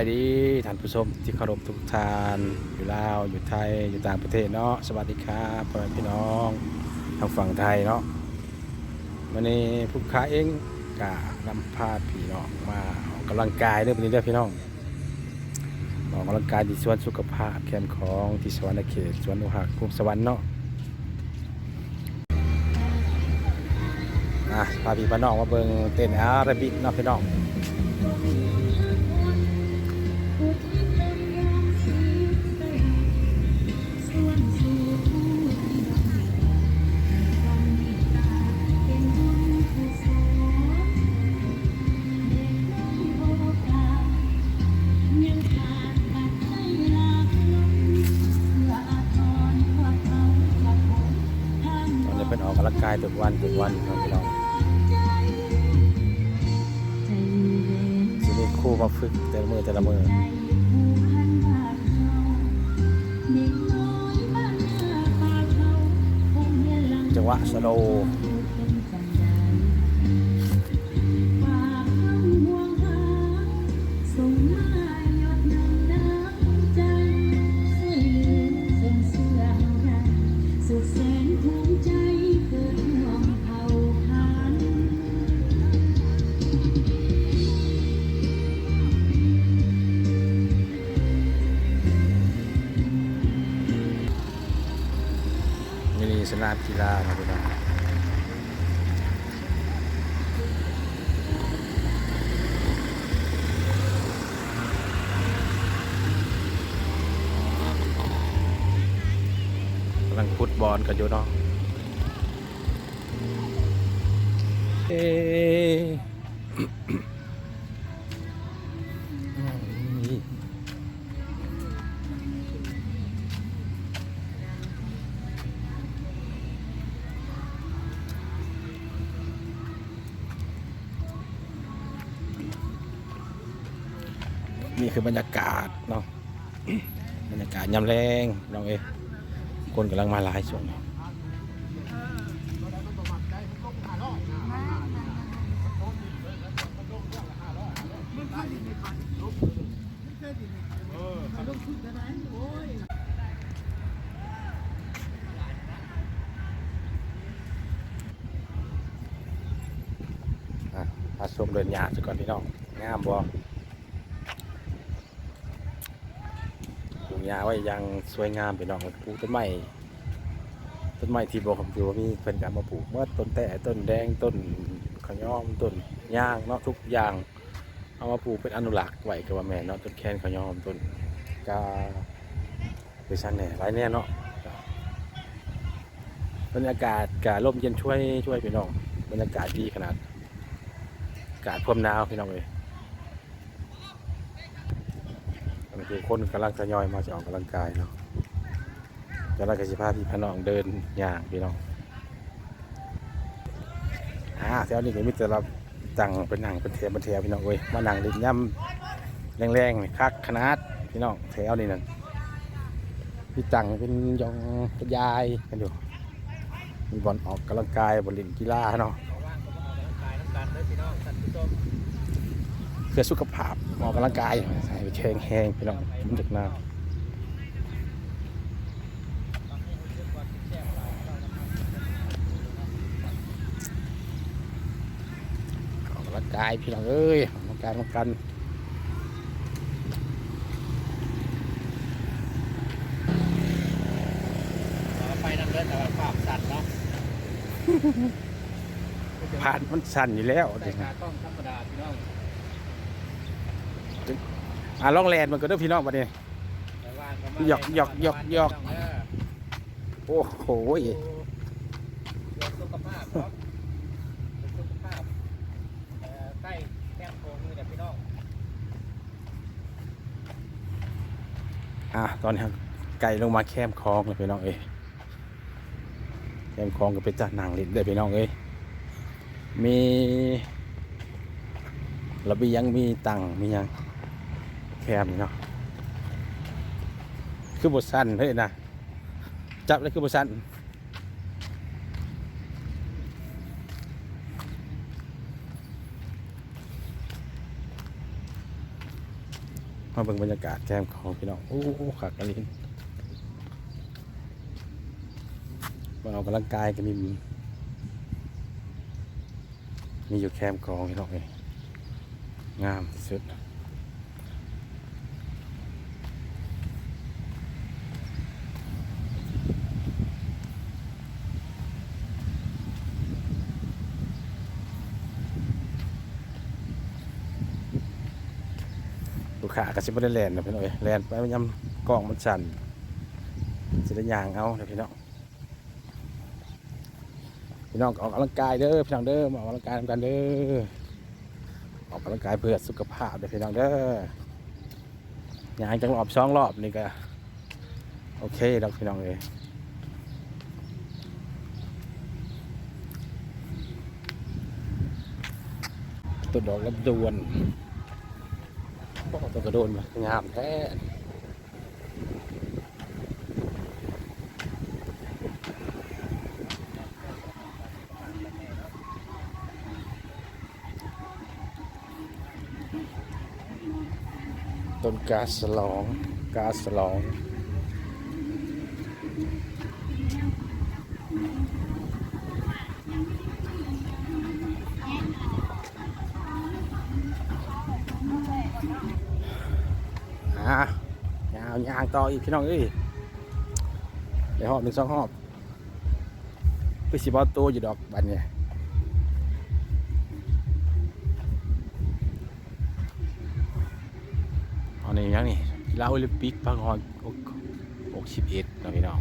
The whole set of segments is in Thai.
ายดีท่านผู้ชมที่เคารพทุกท่านอยู่ลาวอยู่ไทยอยู่ต่างประเทศเนาะสวัสดีครับพ่อแม่พี่น้องทางฝั่งไทยเนาะวันนี้ผู้ค้าเองกะนำพาพี่น้องมาออกกำลังกายเด้อวันนี้เด้อพี่น้องออกกำลังกายที่สวนสุขภาพแคมป์ของที่สวรรณเขตสวนอุหักภูมิสวรรค์เนาะอะพาพี่พี่น้องมาเบิ่งเต้นอาราบิกเนาะพี่น้อง เป็นออกกำลังกายทุกวันทุกวันครับพี่น้อง ครู่มาฝึกแต่ละมือแต่ละมือจังหวะสโลว์ สนามกีฬาครับพี่น้องกำลังฟุตบอลกันอยู่เนาะเอ๊ คือบรรยากาศเนาะบรรยากาศยามแรงน้องเอคนกำลังมาหลายส่วนนี้อะมาชมเดินยางสักก่อนพี่น้องงามบ่ ปลูก หญ้าไว้อยังสวยงามไปน้องปลูกต้นไม้ต้นไม้ที่บอกผมอยู่ว่ามีเพิ่นการมาปลูกเมื่อต้นแต่ต้นแดงต้นขย้อมต้นย่างเนาะทุกอย่างเอามาปลูกเป็นอนุรักษ์ไว้กับว่าแม่เนาะต้นแคนขย้อมต้นกาไปชั้นแหน่หลายแน่เนาะบรรยากาศกาลมเย็นช่วยช่วยพี่น้องบรรยากาศดีขนาดอากาศพรมหนาวพี่น้องเลย บางทีคนกำลังทยอยมาจะออกกำลังกายเนาะจะรักสิภาพพี่พน้องเดินอย่างพี่น้องอ่าแถวนี้ก็มีแต่เราตั้งเป็นหนังเป็นแถวเป็นแถวพี่น้องเว้ยมาหนังดินย่ำแรงๆนี่คักขนาดพี่น้องแถวนี้นั่นพี่ตังเป็นยองเป็นยายกันอยู่มีบอลออกกำลังกายบอลเล่นกีฬาเนาะ เพื่อสุขภาพออกกำลังกายใส่ไปแข็งแห้งพี่น้องมันจากหน้าออกกำลังกายพี่น้องเอ้ยออกกำลังกายร่วมกันไปนำเดินแต่ว่าภาพสัตว์เนาะผ่านมันสั่นอยู่แล้วแต่ขากล้องธรรมดาพี่น้อง อะล่องแลนมันก็เด้อพี่น้องบัดนี้แต่ว่างก็หยอกหยอกหยอกหยอก โอ้โหสุขภาพเนาะดูสุขภาพเอ่อใกล้แก้มโค้งเละพี่น้องอะตอนนี้ไก่ลงมาแคมคลองเลยพี่น้องเอ้ยแคมคลองก็เป็นจ่าหนังลิ้นได้พี่น้องเอ้ยมีระเบียงมีตังมีหยัง มนี่เนาะคือบทสั้นเฮ้ยนะจับเลยคือบทสั้นมาเบิ่งบรรยากาศแคมของพี่น้องโอ้โหขากระลินมาออกกำลังกายก็มีมีอยู่แคมของพี่น้องเองงามที่สุด ลูกค้าก็สิบ่ได้แลนนะพี่น้องเอ้ยแลนไปมันยำกล้องมันสั่นสิได้ย่างเอาเด้อพี่น้องพี่น้องก็ออกกำลังกายเด้อพี่น้องเด้อมาออกกำลังกายกันเด้อออกกำลังกายเพื่อสุขภาพเด้อพี่น้องเด้อย่างจังรอบสองรอบนี่ก็โอเคดอกพี่น้องเอ้ยตัวดอกรับดวน ตัวกระโดนมางามแท้ต้นกาสลองกาสลอง ยาวยางต่ออีกพี่น้องเอ้ยเดี๋ยวหอบหนึ่งสองหอบไปสิบอตัวอยู่ดอกบันเนี่ยอันนี้ยังนี่กีฬาโอลิมปิกพังหอนหกสิบเอ็ดนะพี่น้อง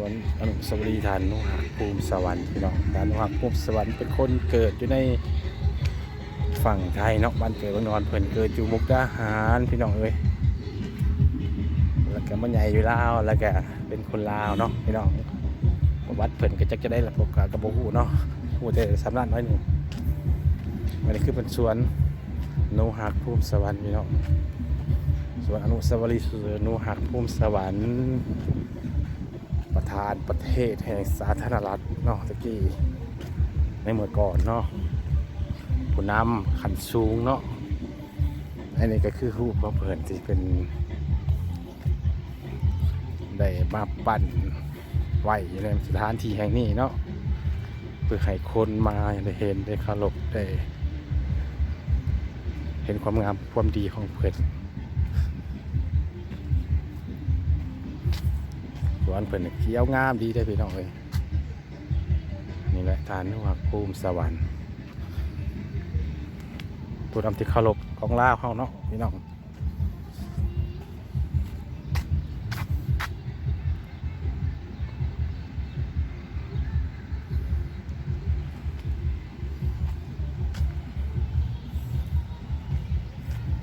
วนอนุสาวรีย์ฐานนุหักภูมิสวรรค์พี่น้องฐานนุหักภูมิสวรรค์เป็นคนเกิดอยู่ในฝั่งไทยเนาะบ้านเกิดบ้านนอนเพิ่นเกิดอยู่มุกดาหารพี่น้องเอ้ยแล้วก็มันใหญ่อยู่ลาวแล้วก็เป็นคนลาวเนาะพี่น้องประวัดเพิ่นก็จักจะได้ละพกกระบอกหูเนาะหูแต่สำนักน้อยหนึ่งมันนี้คือเป็นสวนนุหักภูมิสวรรค์พี่น้องสวนอนุสาวรีย์นุหักภูมิสวรรค์ ประธานประเทศแห่งสาธารณรัฐเนาะตะกี้ในเมื่อก่อนเนาะผู้นำขันสูงเนาะอันนี้ก็คือรูปของเพิ่นที่เป็นได้มาปั่นไว้อยู่ในสถานที่แห่งนี้เนาะเพื่อให้คนมาได้เห็นได้คารพได้ เห็นความงามความดีของเพิ่น วนเพิ่นน่ะเขียวงามดีได้พี่น้องเอ้ยนี่แหละทานนวักภูมิสวรรค์ผู้นำที่เคารพของลาวเฮาเนาะพี่น้อง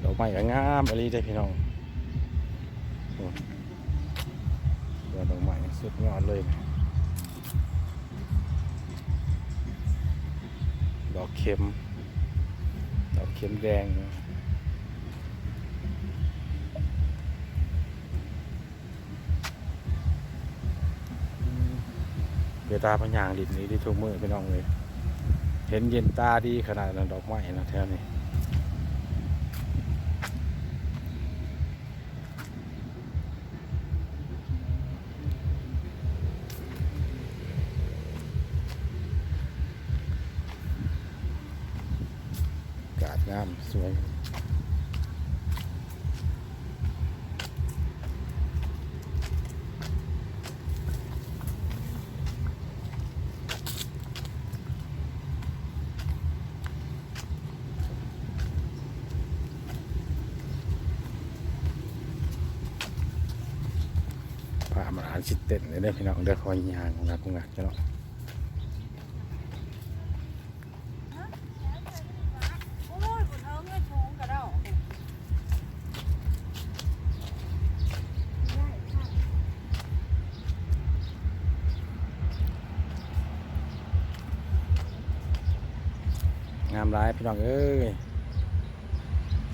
ดอกไม้ก็งามอะไรได้พี่น้อง เรือดอกไม้สุดยอดเลยนะดอกเข็ม ดอกเข็มแดงนะเดี๋ยวตาพญางดินนี้ที่ทุกมือไปน้องเลย เห็นเย็นตาดีขนาดนั้นดอกไม้นะแถวนี้ สวยพามาอ่านชิดเต้นเลยเด้อพี่น้องเด้อคอยยางงักงักจ้ะเนาะ โอ้ยคุณเอาเงินชูงกระเด้า งามร้ายพี่น้องเอ้ย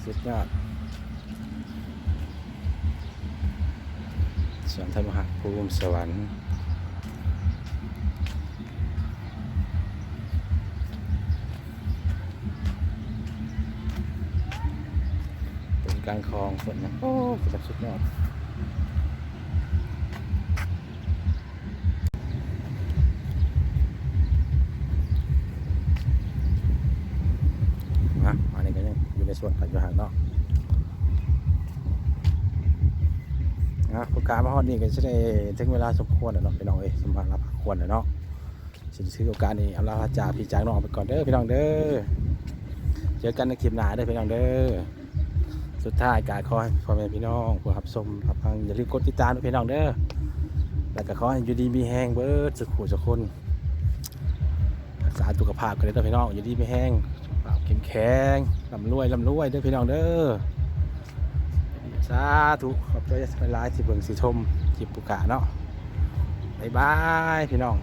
สุดยอดสวนธรรมหาภูมิสวรรค์เป็นกลางคลองฝนนะโอ้สุดยอดนะอันนี้ก็ ยังอยู่ในส่วนปัจจุบันเนาะนะผู้การมาฮอดนี่ก็จะได้ถึงเวลาสมควรแล้วเนาะพี่น้องเอ้ยสมควรรับควรแล้วเนาะสิซื้อโอกาสนี้เอาลาจ่าพี่จากน้องไปก่อนเด้อพี่น้องเด้อเจอกันในคลิปหน้าเด้อพี่น้องเด้อสุดท้ายกาขอให้พ่อแม่พี่น้องผู้รับชมรับฟังอย่าลืมกดติดตามด้วยพี่น้องเด้อแล้วก็ขอให้อยู่ดีมีแห้งเบิดสุขหูสุขคนรักษาสุขภาพกันเลยเด้อพี่น้องอยู่ดีมีแห้ง สุขภาเข้มแข็งลำรวยลำรวยเด้อพี่น้องเด้อสาธุขอบใจหลายๆที่เบิ่งสีชมจิบปุกาเนาะบ๊ายบายพี่น้อง